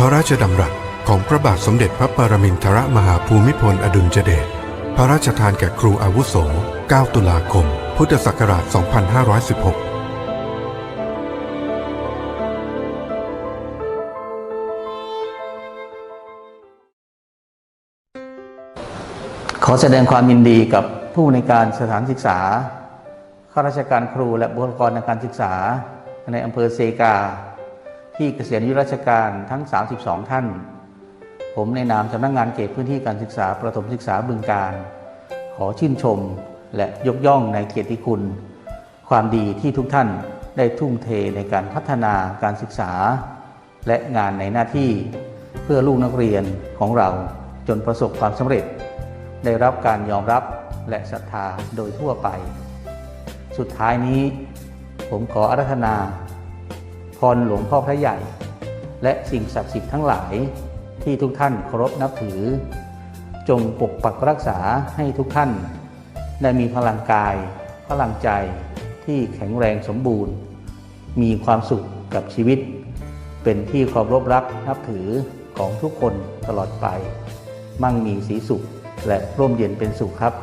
พระราชดำรัสของพระบาทสมเด็จพระปรมินทรมหาภูมิพลอดุลยเดช พระราชทานแก่ครูอาวุโส 9 ตุลาคม พุทธศักราช 2516ขอแสดงความยินดีกับผู้ในการสถานศึกษา ข้าราชการครูและบุคลากรทางการศึกษา ในอำเภอเซกา ที่เกษียณอายุราชการทั้ง 32 ท่าน ผมในนามสำนักงานเขตพื้นที่การศึกษาประถมศึกษาบึงการ ขอชื่นชมและยกย่องในเกียรติคุณ ความดีที่ทุกท่านได้ทุ่มเทในการพัฒนาการศึกษา และงานในหน้าที่เพื่อลูกนักเรียนของเราจนประสบความสำเร็จ ได้รับการยอมรับและศรัทธาโดยทั่วไป สุดท้ายนี้ผมขออารัธนา พรหลวงพ่อพระใหญ่ และสิ่งศักดิ์สิทธิ์ทั้งหลายที่ทุกท่านเคารพนับถือ จงปกปักรักษาให้ทุกท่าน ได้มีพลังกาย พลังใจที่แข็งแรงสมบูรณ์ มีความสุขกับชีวิต เป็นที่เคารพรักนับถือของทุกคนตลอดไป มั่งมีสีสุขและร่มเย็นเป็นสุขครับ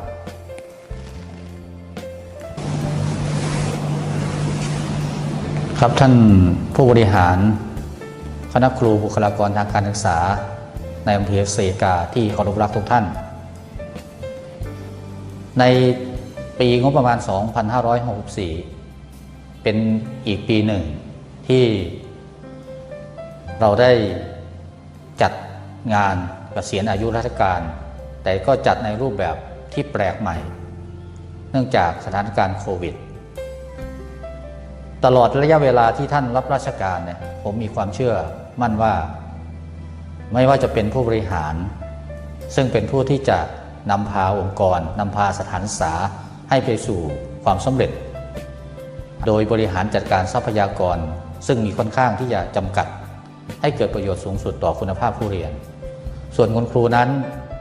ครับท่านผู้บริหาร คณะครูบุคลากรทางการศึกษา ในอำเภอเซกาที่เคารพรักทุกท่าน ในปีงบประมาณ 2564 เป็นอีกปีหนึ่งที่เราได้จัดงานเกษียณอายุราชการ แต่ก็จัดในรูปแบบที่แปลกใหม่ เนื่องจากสถานการณ์โควิด ตลอดระยะเวลาที่ท่านรับราชการเนี่ยผมมีความเชื่อมั่นว่า ไม่ว่าจะเป็นผู้บริหาร ซึ่งเป็นผู้ที่จะนำพาองค์กรนำพาสถานศึกษาให้ไปสู่ความสำเร็จ โดยบริหารจัดการทรัพยากร ซึ่งมีค่อนข้างที่จะจำกัด ให้เกิดประโยชน์สูงสุดต่อคุณภาพผู้เรียน ส่วนคุณครูนั้น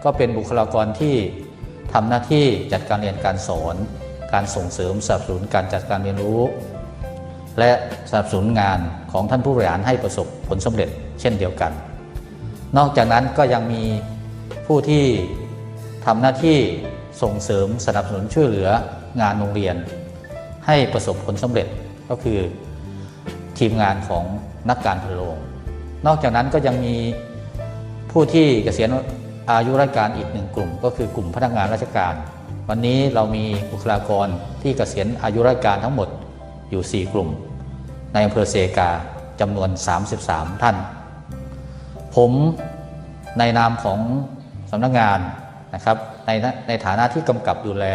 ก็เป็นบุคลากรที่ทำหน้าที่จัดการเรียนการสอน การส่งเสริมสนับสนุนการจัดการเรียนรู้ และสนับสนุนงานของท่านผู้บริหารให้ประสบผลสำเร็จเช่นเดียวกัน นอกจากนั้นก็ยังมีผู้ที่ทำหน้าที่ส่งเสริมสนับสนุนช่วยเหลืองานโรงเรียน ให้ประสบผลสำเร็จก็คือ ทีมงานของนักการพะโรงนอกจากนั้นก็ยังมีผู้ที่เกษียณอายุราชการอีกหนึ่งกลุ่ม ก็คือกลุ่มพนักงานราชการ วันนี้เรามีบุคลากรที่เกษียณอายุราชการทั้งหมดอยู่ 4 กลุ่ม ในอำเภอเซกาจำนวน 33 ท่าน ผมในนามของสำนักงานนะครับในในฐานะที่กำกับดูแล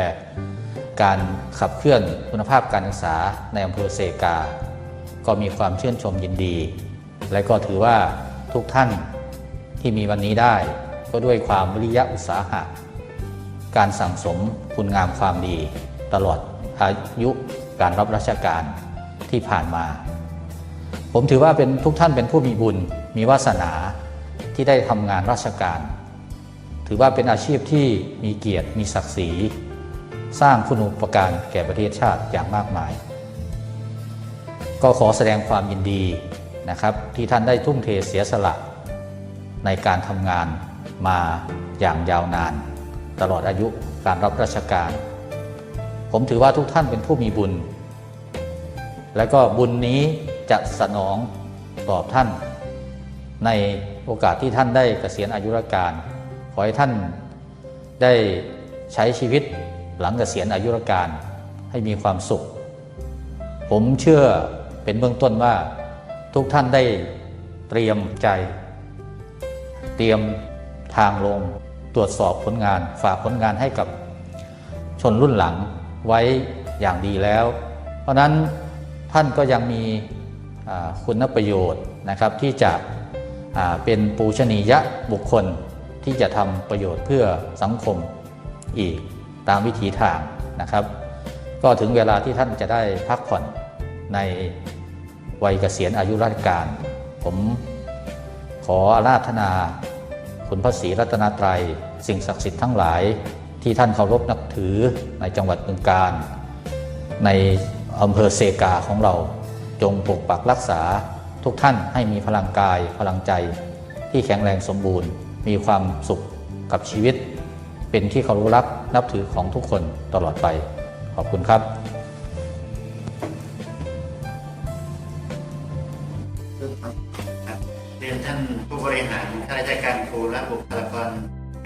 การขับเคลื่อนคุณภาพการศึกษาในอำเภอเซกา ก็มีความชื่นชมยินดี และก็ถือว่าทุกท่านที่มีวันนี้ได้ ก็ด้วยความวิริยะอุตสาหะ การสั่งสมคุณงามความดี ตลอดอายุการรับราชการที่ผ่านมา ผมถือว่าเป็นทุกท่านเป็นผู้มีบุญ มีวาสนาที่ได้ทำงานราชการ ถือว่าเป็นอาชีพที่มีเกียรติ มีศักดิ์ศรี สร้างคุณูปการแก่ประเทศชาติอย่างมากมาย ก็ขอแสดงความยินดีนะครับ ที่ท่านได้ทุ่มเทเสียสละ ในการทำงานมาอย่างยาวนาน ตลอดอายุการรับราชการ ผมถือว่าทุกท่านเป็นผู้มีบุญ และก็บุญนี้ จะสนองตอบท่าน ในโอกาสที่ท่านได้เกษียณอายุราชการ ขอให้ท่านได้ใช้ชีวิตหลังเกษียณอายุราชการให้มีความสุข ผมเชื่อเป็นเบื้องต้นว่าทุกท่านได้เตรียมใจ เตรียมทางลงตรวจสอบผลงาน ฝากผลงานให้กับชนรุ่นหลังไว้อย่างดีแล้ว เพราะนั้นท่านก็ยังมี คุณประโยชน์นะครับที่จะเป็นปูชนียะบุคคลที่จะทำประโยชน์เพื่อสังคมอีกตามวิถีทางนะครับ ก็ถึงเวลาที่ท่านจะได้พักผ่อนในวัยเกษียณอายุราชการ ผมขออาราธนาคุณพระศรีรัตนตรัย สิ่งศักดิ์สิทธิ์ทั้งหลายที่ท่านเคารพนับถือในจังหวัดบึงกาฬในอำเภอเซกาของเรา จงปกปักรักษาทุกท่านให้มีพลังกายพลังใจ ที่แข็งแรงสมบูรณ์ มีความสุขกับชีวิต เป็นที่เคารพรักนับถือของทุกคนตลอดไป ขอบคุณครับเรียนท่านผู้บริหารข้าราชการครูและบุคลากร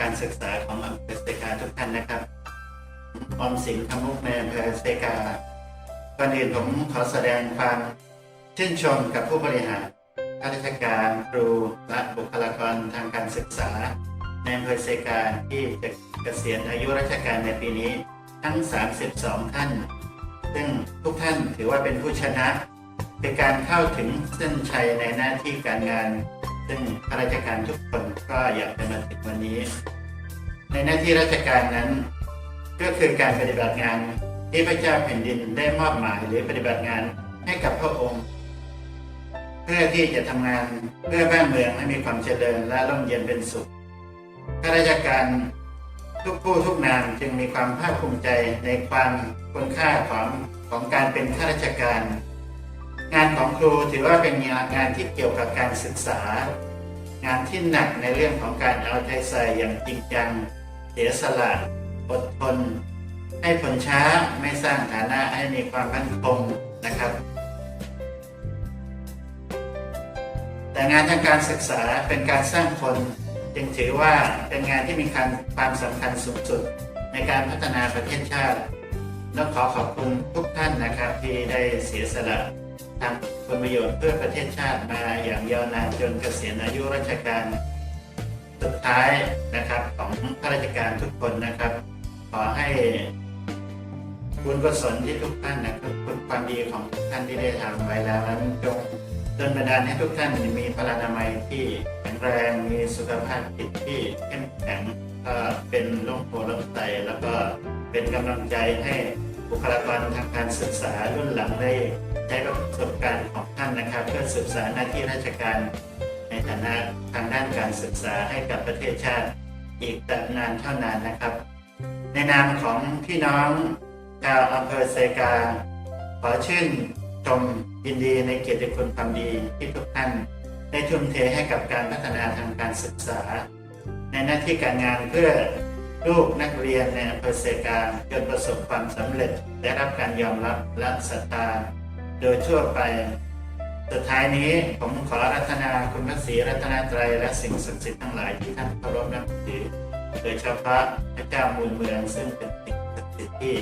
การศึกษาของอำเภอเซกาทุกท่านนะครับออมสินคำมุกในอำเภอเซกาก่อนอื่นผมขอแสดงความ ชื่นชมกับผู้บริหารข้าราชการครูและบุคลากรทางการศึกษา ในอำเภอเซกาที่จะเกษียณอายุราชการในปีนี้ทั้ง 32 ท่าน ซึ่งทุกท่านถือว่าเป็นผู้ชนะเป็นการเข้าถึงเส้นชัยในหน้าที่การงาน ซึ่งข้าราชการทุกคนก็อยากจะมาถึงวันนี้ ในหน้าที่ราชการนั้น ก็คือการปฏิบัติงานที่พระเจ้าแผ่นดินได้มอบหมายหรือปฏิบัติงานให้กับพระองค์ เพื่อที่จะทำงานเพื่อบ้านเมืองให้มีความเจริญและร่มเย็นเป็นสุขข้าราชการทุกผู้ทุกนามจึงมีความภาคภูมิใจในความคุณค่าของของการเป็นข้าราชการ งานของครูถือว่าเป็นงานที่เกี่ยวกับการศึกษา งานที่หนักในเรื่องของการเอาใจใส่อย่างจริงจังเสียสละอดทน ให้ผลช้าไม่สร้างฐานะให้มีความมั่นคงนะครับ แต่งานทางการศึกษาเป็นการสร้างคนจึงถือว่าเป็นงานที่มีความความสำคัญสูงสุดในการพัฒนาประเทศชาติและขอขอบคุณทุกท่านนะครับ ที่ได้เสียสละทำผลประโยชน์เพื่อประเทศชาติมาอย่างยาวนานจนเกษียณอายุราชการสุดท้ายนะครับของข้าราชการทุกคนนะครับ ขอให้บุญกุศลที่ทุกท่านนะครับคุณความดีของทุกท่านที่ได้ทำไว้แล้วนั้นจง ดลบันดาลให้ทุกท่านมีพลานามัยที่แข็งแรงมีสุขภาพจิตที่เข้มแข็งก็เป็นร่มโพล่มไทรแล้วก็เป็นกำลังใจให้บุคลากรทางการศึกษารุ่นหลังได้ใช้ประสบการณ์ของท่านนะครับ เพื่อสืบสานหน้าที่ราชการ ในฐานะทางด้านการศึกษาให้กับประเทศชาติอีกแต่นานเท่านานนะครับ ในนามของพี่น้องชาวอำเภอเซกา ขอชื่นชม ยินดีในเกียรติคุณความดีที่ทุกท่านได้ทุ่มเทให้กับการพัฒนาทางการศึกษา ในหน้าที่การงานเพื่อลูกนักเรียนในอำเภอเซกาจนประสบความสำเร็จได้รับการยอมรับและศรัทธาโดยทั่วไป สุดท้ายนี้ผมขอรัธนาคุณพระศรีรัตนตรและสิ่งศักดิ์สิทธิ์ทั้งหลายที่ท่านเคารพนับถือโดยเฉพาะพระเจ้ามูลเมืองซึ่งเป็นสิ่งศักดิ์สิทธิ์ที่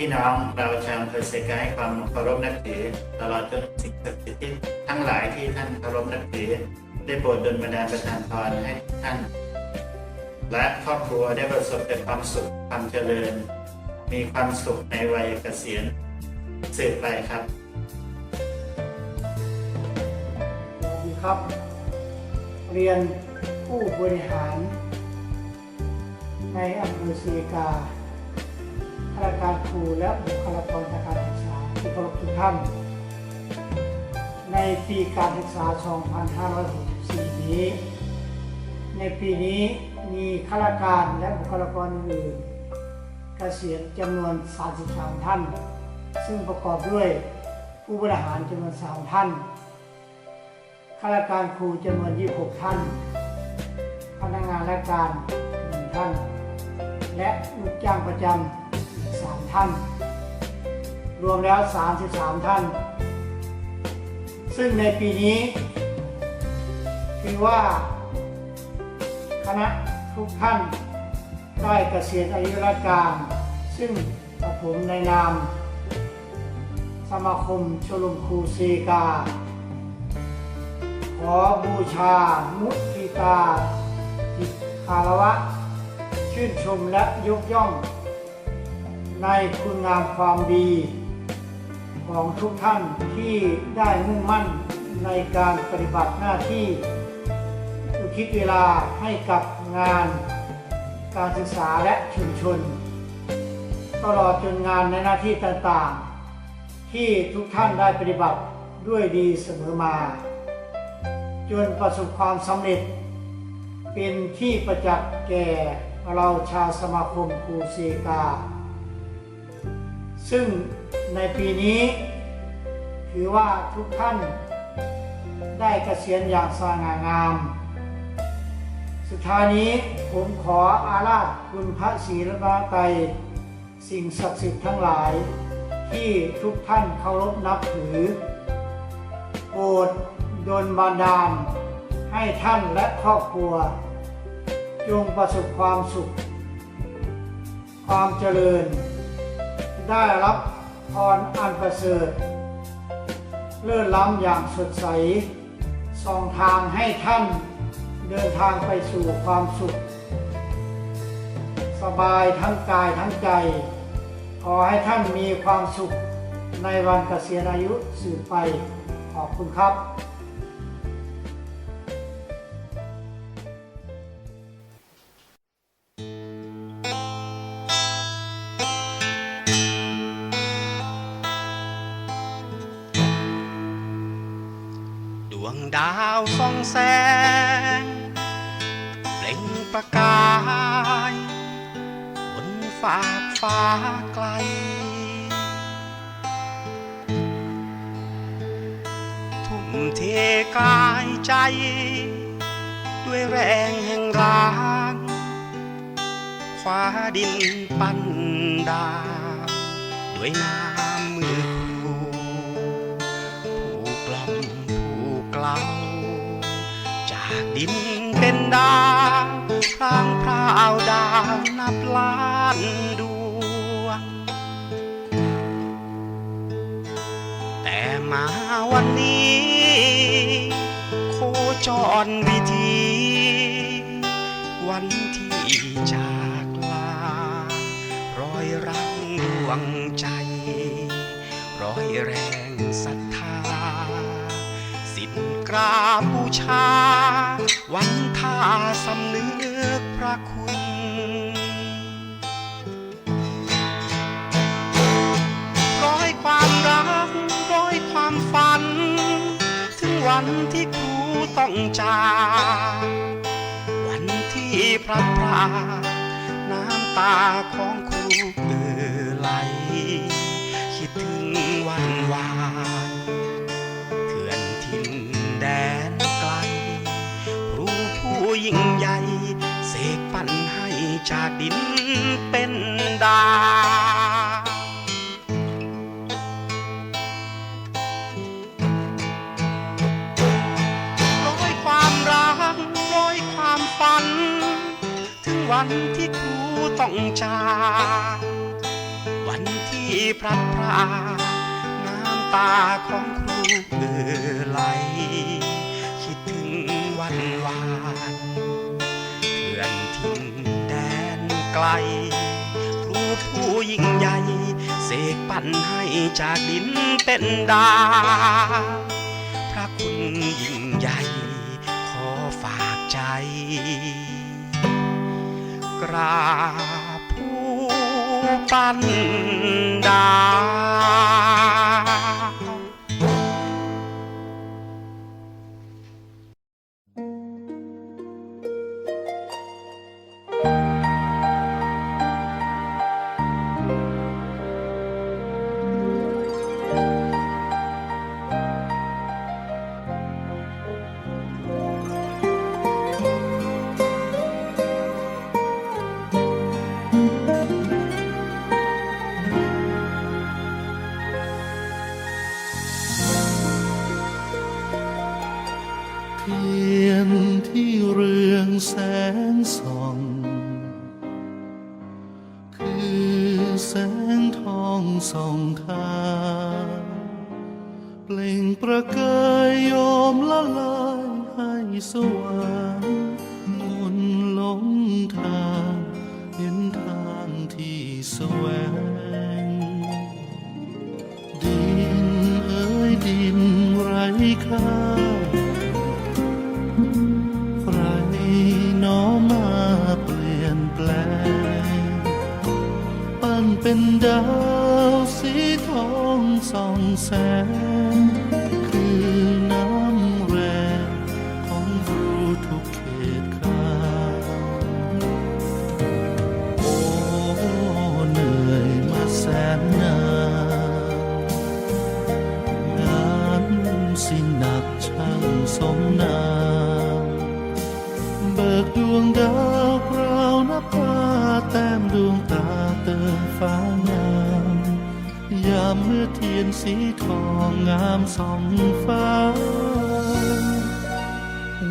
พี่น้องเราชาวอำเภอเซกาให้ความเคารพนับถือตลอดจนสิ่งศักดิ์สิทธิ์ทั้งหลายที่ท่านเคารพนับถือ ได้โปรดดลบันดาลประทานพรให้ท่าน และครอบครัวได้ประสบแต่ความสุขความเจริญ มีความสุขในวัยเกษียณสืบไปครับดีครับ เรียนผู้บริหาร ในอำเภอเซกาาราชการครูและบุคลากรทางการศึกษาที่เคารพทุกท่าน ในปีการศึกษา 2564 นี้ ในปีนี้มีข้าราชการและบุคลากรอื่นเกษียณจำนวน 33 ท่าน ซึ่งประกอบด้วยผู้บริหารจำนวน 3 ท่าน ข้าราชการครูจำนวน 26 ท่าน พนักงานราชการ 1 ท่าน และลูกจ้างประจำ ท่าน รวมแล้ว 33 ท่าน ซึ่งในปีนี้ถือว่าคณะทุกท่านได้เกษียณอายุราชการ ซึ่งกับผมในนาม สมาคมชมรมครูซีกา ขอบูชา มุทิตาจิตคารวะ ชื่นชมและยกย่อง ในคุณงามความดี ของทุกท่านที่ได้มุ่งมั่นในการปฏิบัติหน้าที่คิดเวลาให้กับงาน การศึกษาและชุมชน ตลอดจนงานในหน้าที่ต่างๆ ที่ทุกท่านได้ปฏิบัติด้วยดีเสมอมา จนประสบความสำเร็จ เป็นที่ประจักษ์แก่เราชาวสมาคมครูเซกา ซึ่งในปีนี้ถือว่าทุกท่านได้เกษียณอย่างสง่างาม สุดท้ายนี้ผมขออาราธคุณพระศรีรัตนตรัยสิ่งศักดิ์สิทธิ์ทั้งหลาย ที่ทุกท่านเคารพนับถือโปรดดลบันดาล ให้ท่านและครอบครัว จงประสบความสุข ความเจริญ ได้รับพรอันประเสริฐเลื่อนล้ำอย่างสดใสส่องทางให้ท่านเดินทางไปสู่ความสุข สบายทั้งกายทั้งใจ ขอให้ท่านมีความสุขในวันเกษียณอายุสืบไป ขอบคุณครับาวส่องแสง เปล่งประกาย บนฟากฟ้าไกล ทุ่มเทกายใจ ด้วยแรงแห่งรักคว้าดินปั้นดาวด้วยน้ำ ดินเป็นดาวพรางพราวดาวนับล้านดวง แต่มาวันนี้ โคจรวิธี วันที่จากลารอยรังดวงใจ รอยแรงศรัทธา สิ้นกราบบูชาาสำนึกพระคุณ ร้อยความรัก ร้อยความฝัน ถึงวันที่ครูต้องจากวันที่พระพราน้ำตาของครู จากดินเป็นดาวร้อยความรักร้อยความฝัน ถึงวันที่ครูต้องจากวันที่พลัดพรากน้ำตาของครูเอ่อไหล กล ครูผู้ยิ่งใหญ่ เสกปั้นให้จากดินเป็นดา พระคุณยิ่งใหญ่ ขอฝากใจ กราบผู้ปั้นดา ให้สว่างคนหลงทางเห็นทางที่สวง ดินเอ้ยดินไรค่าใครน้อมาเปลี่ยนแปลง ปั้นเป็นดาวสีทองส่องแสง วงดาวกราวนับพาแต้มดวงตาเติมฟ้างาม ยามเมื่อเทียนสีทองงามสองฟ้า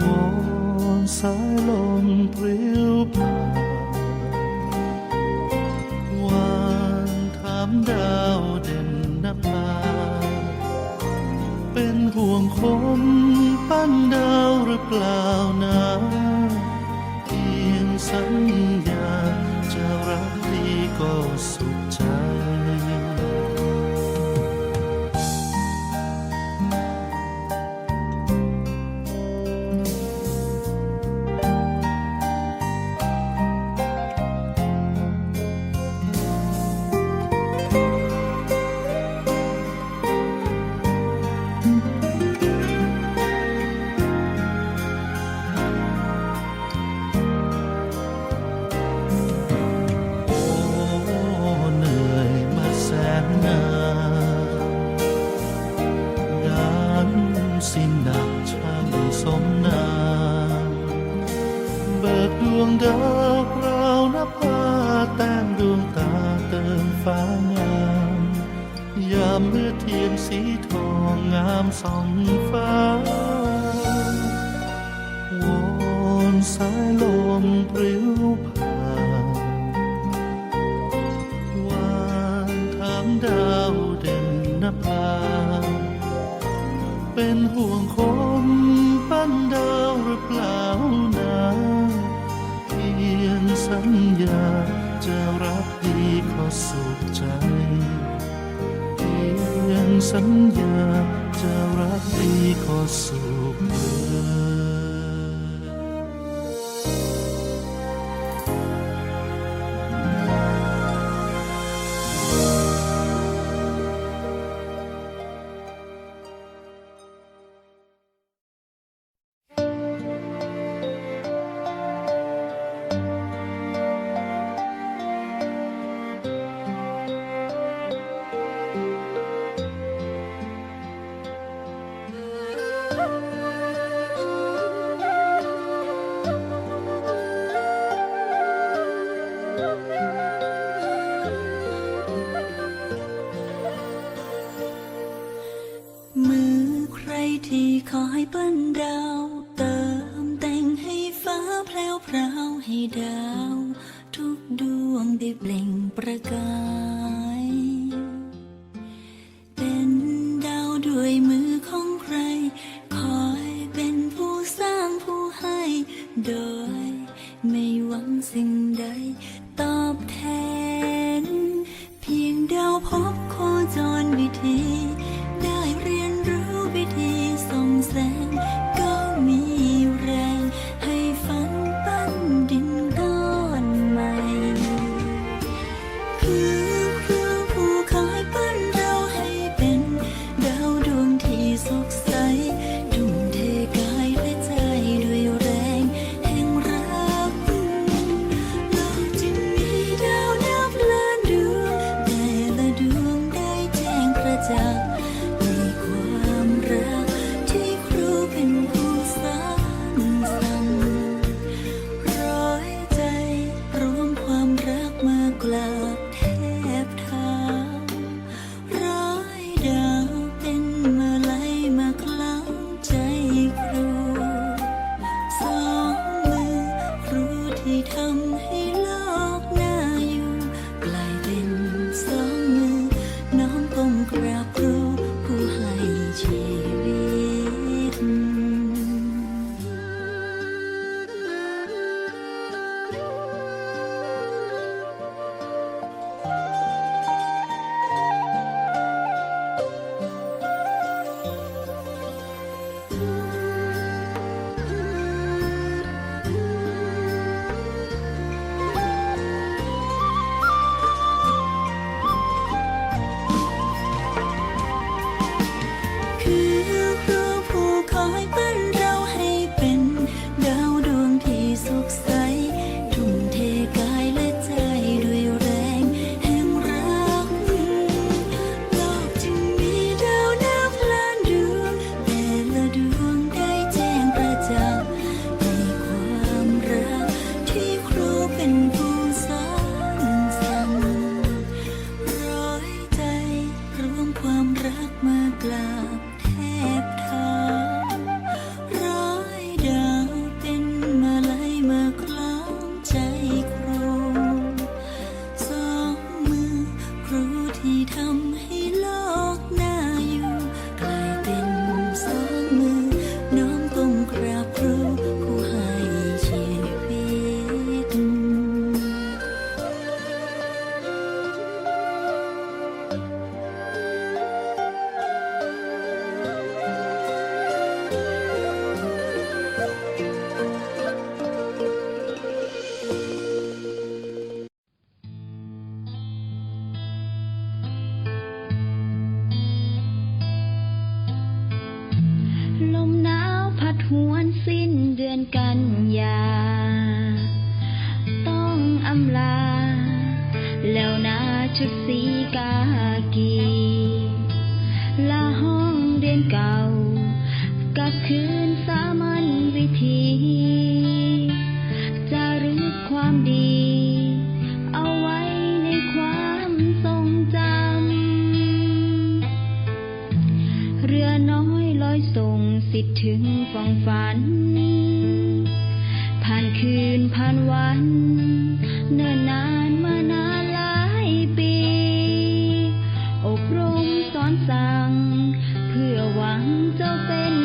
วนสายลมปลิวผ่านวานถามดาวเด่นนับภาเป็นห่วงคมปั้นดาวหรือเปล่านา ดาวเด่นนภาเป็นห่วงคนปั้นดาวหรือเปล่านาเพียงสัญญาจะรักดีขอสุขใจ เพียงสัญญาจะรักดีขอสุข รือน้อยลอยส่งสิทธิ์ถึงฝังฝัน ผ่านคืนผ่านวัน เนิ่นนานมานานหลายปี อบรมสอนสั่ง เพื่อหวังจะเป็น